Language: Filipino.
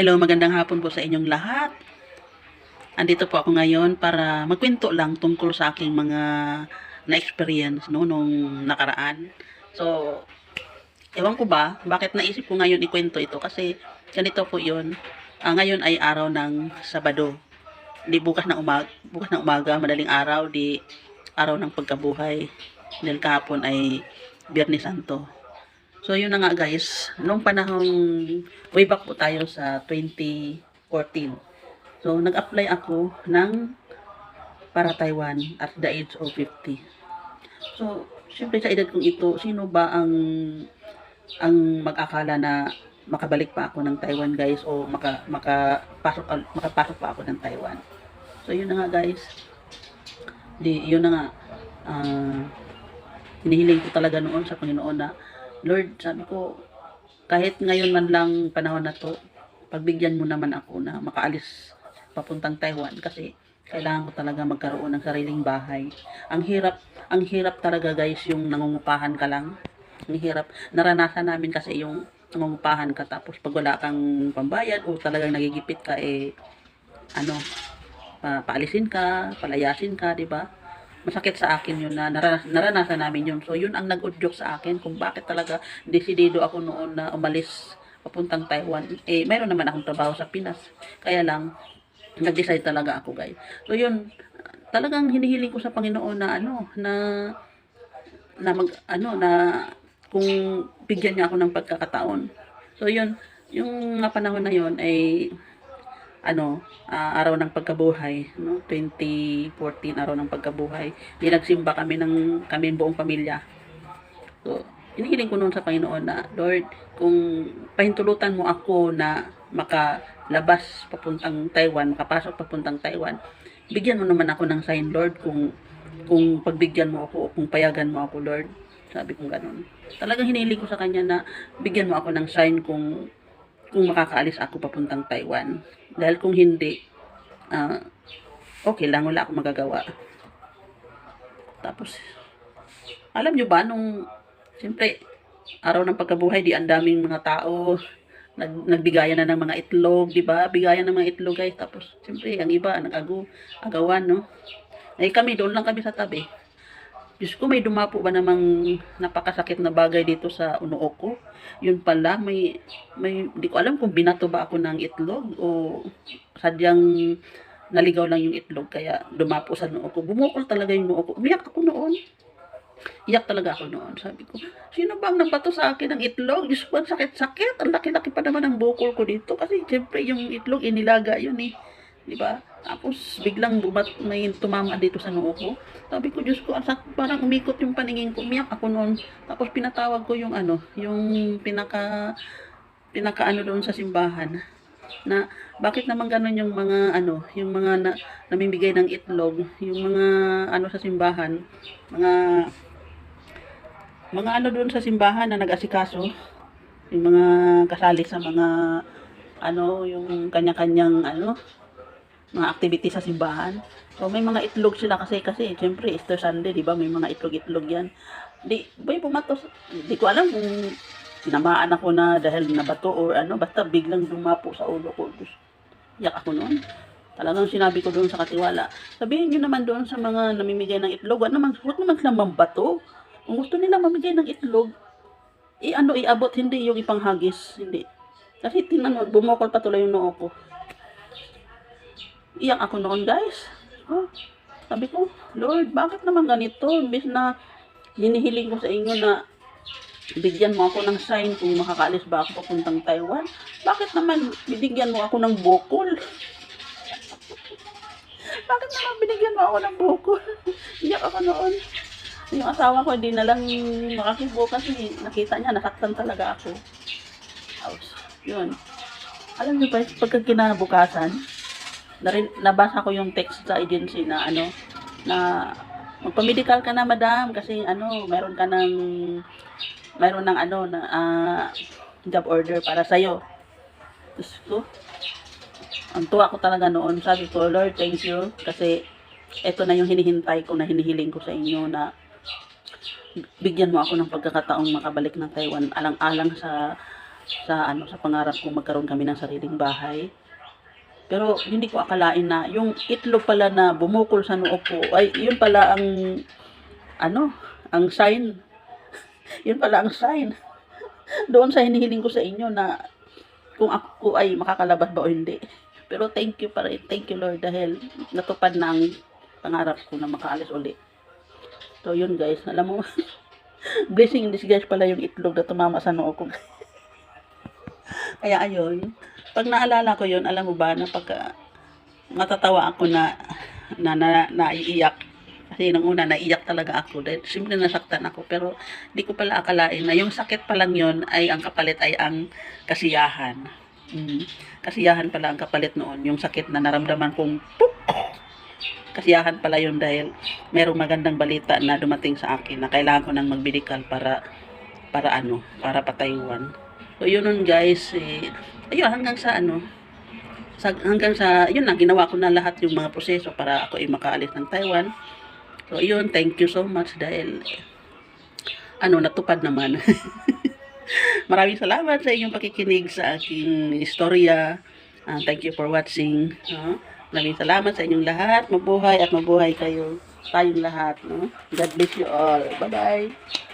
Hello, magandang hapon po sa inyong lahat. Andito po ako ngayon para magkwento lang tungkol sa aking mga na-experience no, nung nakaraan. So, ewan ko ba, bakit naisip ko ngayon ikwento ito? Kasi ganito po yun. Ah, ngayon ay araw ng Sabado. Di bukas na umaga, bukas na umaga, madaling araw, di araw ng pagkabuhay. Dahil kahapon ay Biyernes Santo. So, yun na nga guys. Noong panahong way back po tayo sa 2014. So, nag-apply ako ng para Taiwan at the age of 50. So, syempre sa edad kong ito, sino ba ang ang mag-akala na makabalik pa ako ng Taiwan guys o maka, makapasok, makapasok pa ako ng Taiwan. So, yun na nga guys. Di, yun na nga. Ah, hinihiling ko talaga noon sa Panginoon na Lord, sabi ko, kahit ngayon man lang panahon na to, pagbigyan mo naman ako na makaalis papuntang Taiwan kasi kailangan ko talaga magkaroon ng sariling bahay. Ang hirap, ang hirap talaga guys yung nangungupahan ka lang. Ang hirap. Naranasan namin kasi yung nangungupahan ka tapos pag wala kang pambayad o talagang nagigipit ka eh ano, pa, paalisin ka, palayasin ka, di ba? Masakit sa akin yun na naranas, naranasan namin yun. So, yun ang nag-udyok sa akin kung bakit talaga desidido ako noon na umalis papuntang Taiwan. Eh, mayroon naman akong trabaho sa Pinas. Kaya lang, nag-decide talaga ako, guys. So, yun, talagang hinihiling ko sa Panginoon na ano, na na mag, ano, na kung bigyan niya ako ng pagkakataon. So, yun, yung nga panahon na yun ay ano, ah, araw ng pagkabuhay, no? 2014 araw ng pagkabuhay. Di nagsimba kami ng kami buong pamilya. So, inihiling ko noon sa Panginoon na, Lord, kung pahintulutan mo ako na makalabas papuntang Taiwan, makapasok papuntang Taiwan, bigyan mo naman ako ng sign, Lord, kung kung pagbigyan mo ako kung payagan mo ako, Lord. Sabi ko ganun. Talagang hiniling ko sa kanya na bigyan mo ako ng sign kung kung makakaalis ako papuntang Taiwan. Dahil kung hindi, ah, okay lang, wala akong magagawa. Tapos, alam nyo ba, nung, siyempre, araw ng pagkabuhay, di ang daming mga tao, nag, nagbigayan na ng mga itlog, di ba? Bigayan ng mga itlog, guys. Tapos, siyempre, ang iba, nag-ago, agawan, no? Eh, kami, doon lang kami sa tabi. Diyos ko, may dumapo ba namang napakasakit na bagay dito sa unoo ko? Yun pala, may, may, di ko alam kung binato ba ako ng itlog o sadyang naligaw lang yung itlog kaya dumapo sa noo ko. Bumukol talaga yung noo ko. Umiyak ako noon. Iyak talaga ako noon. Sabi ko, sino bang nagbato sa akin ng itlog? Diyos ko, ang sakit-sakit. Ang laki-laki pa naman ng bukol ko dito. Kasi siyempre yung itlog, inilaga yun eh. Di ba? Tapos biglang bubat may tumama dito sa noo ko. Sabi ko, Diyos ko, ang sak- parang umikot yung paningin ko. Umiyak ako noon. Tapos pinatawag ko yung ano, yung pinaka pinaka ano doon sa simbahan na bakit naman ganun yung mga ano, yung mga na, namimigay ng itlog, yung mga ano sa simbahan, mga mga ano doon sa simbahan na nag-asikaso, yung mga kasali sa mga ano, yung kanya-kanyang ano, mga activity sa simbahan. So may mga itlog sila kasi kasi siyempre Easter Sunday, 'di ba? May mga itlog-itlog 'yan. Di, bay bumatos. Di ko alam kung tinamaan ako na dahil nabato or ano, basta biglang dumapo sa ulo ko. Diyos, Yak ako noon. Talagang sinabi ko doon sa katiwala. Sabihin niyo naman doon sa mga namimigay ng itlog, wag naman, huwag naman silang mambato. Kung gusto nila mamigay ng itlog, i ano, iabot, hindi yung ipanghagis. Hindi. Kasi tinan mo, bumukol pa tuloy yung noo ko. Iyak ako noon, guys. Oh, sabi ko, Lord, bakit naman ganito? Imbis na hinihiling ko sa inyo na bigyan mo ako ng sign kung makakaalis ba ako papuntang Taiwan. Bakit naman binigyan mo ako ng bukol? bakit naman binigyan mo ako ng bukol? Iyak ako noon. Yung asawa ko, hindi na lang makakibo kasi nakita niya, nasaktan talaga ako. Tapos, yun. Alam niyo ba, pagka kinabukasan, narin, nabasa ko yung text sa agency na ano, na magpa-medical ka na madam kasi ano, meron ka ng meron ng ano na ah, job order para sa iyo. Diyos. Ang tuwa ko talaga noon. Sabi ko, Lord, thank you. Kasi ito na yung hinihintay ko na hinihiling ko sa inyo na bigyan mo ako ng pagkakataong makabalik ng Taiwan alang-alang sa sa ano sa pangarap kong magkaroon kami ng sariling bahay. Pero hindi ko akalain na yung itlog pala na bumukol sa noo ko ay yun pala ang ano, ang sign. yun pala ang sign. Doon sa hinihiling ko sa inyo na kung ako ay makakalabas ba o hindi. Pero thank you pa rin. Thank you Lord dahil natupad na ang pangarap ko na makaalis uli. So yun guys, alam mo, blessing in disguise pala yung itlog na tumama sa noo ko. Kaya ayun, pag naalala ko yun, alam mo ba, na pagka matatawa ako na na, na naiiyak. Kasi nung una, naiiyak talaga ako. Dahil simple nasaktan ako. Pero di ko pala akalain na yung sakit pa lang yun ay ang kapalit ay ang kasiyahan. Mm. Kasiyahan pala ang kapalit noon. Yung sakit na naramdaman kong puk! Kasiyahan pala yun dahil merong magandang balita na dumating sa akin na kailangan ko nang magbidikal para para ano, para patayuan. So yun nun guys, eh, ayun hanggang sa ano, sa, hanggang sa, yun na, ginawa ko na lahat yung mga proseso para ako ay makaalis ng Taiwan. So yun, thank you so much dahil ano, natupad naman. Maraming salamat sa inyong pakikinig sa aking istorya. Ah, thank you for watching. No? Maraming salamat sa inyong lahat. Mabuhay at mabuhay kayo. Tayong lahat. No? God bless you all. Bye-bye.